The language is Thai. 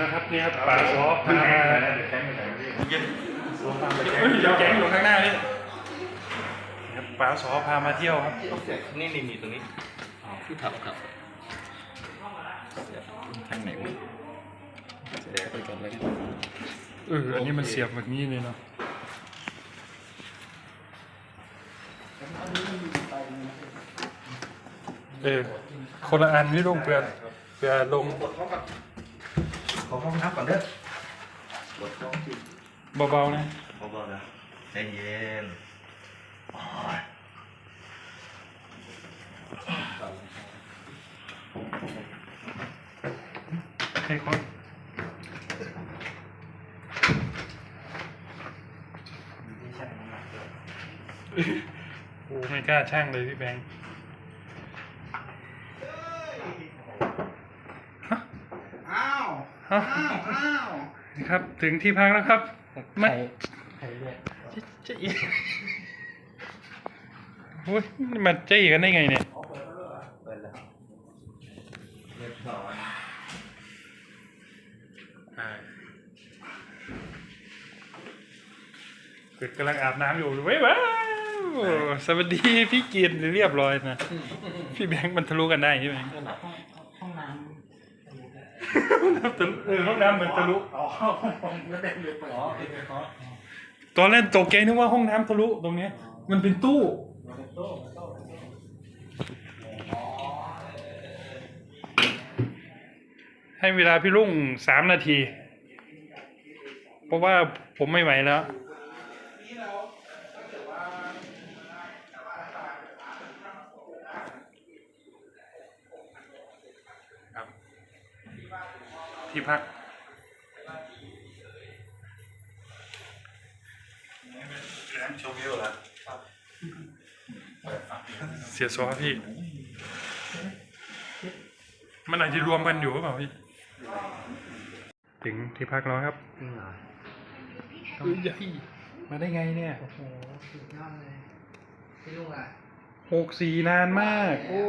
แล้วครับนี่ครับป่าซอพามาแข็งไปไหนพี่เอ้ยเดี๋ยวแก๊งอยู่ข้างหน้านี่ครับป่าซอพามาเที่ยวครับนี่นี่นี่ตรงนี้ที่ถับครับทางไหนวะเดี๋ยวไปก่อนเลยเอออันนี้มันเสียบแบบนี้เลยเนาะเออคนละอันพี่ลุงเพื่อเพื่อลง ขอห้องน้ำก่อนเด้อปวดท้องจิเบาๆนะเบาๆนะใจเย็นให้คนโอ้ไม่กล้าช่างเลยพี่แบงค์ฮะ อ้าว ฮะ อ้าวอ้าวนี่ครับ ถึงที่พักแล้วครับไม่ใครเรียกจะอีโอ้ยนี่มันจะอีกันได้ไงเนี่ยเปิดแล้วเรียบร้อยคือกำลังอาบน้ำอยู่เว้ยว้าวสวัสดีพี่เกียรติเรียบร้อยนะ พี่แบงค์มันทะลุกันได้ใช่ไหมห้องห้องน้ทะลุ เออห้องน้ำมันทะลุำอ๋อผมก็เด็นเลยเปิดอ๋อเป็นเพราะตอนแรกตกใจนึกว่าห้องน้ำทะลุตรงเนี้ย มันเป็นตู้เป็นโต๊ะเป็นโต๊ะเป็นโต๊ะให้เวลาพี่รุ่งสามนาที เพราะว่าผมไม่ไหวแล้ว ที่พัก ชมวิวแล้วเสียซอพี่ มันอาจจะรวมกันอยู่หรือเปล่าพี่ ถึงที่พักแล้วครับจริงเหรอเฮ้ยพี่มาได้ไงเนี่ย โอ้โหสุดยอดเลยพี่ลุงอะหกสี่นานมาก โอ้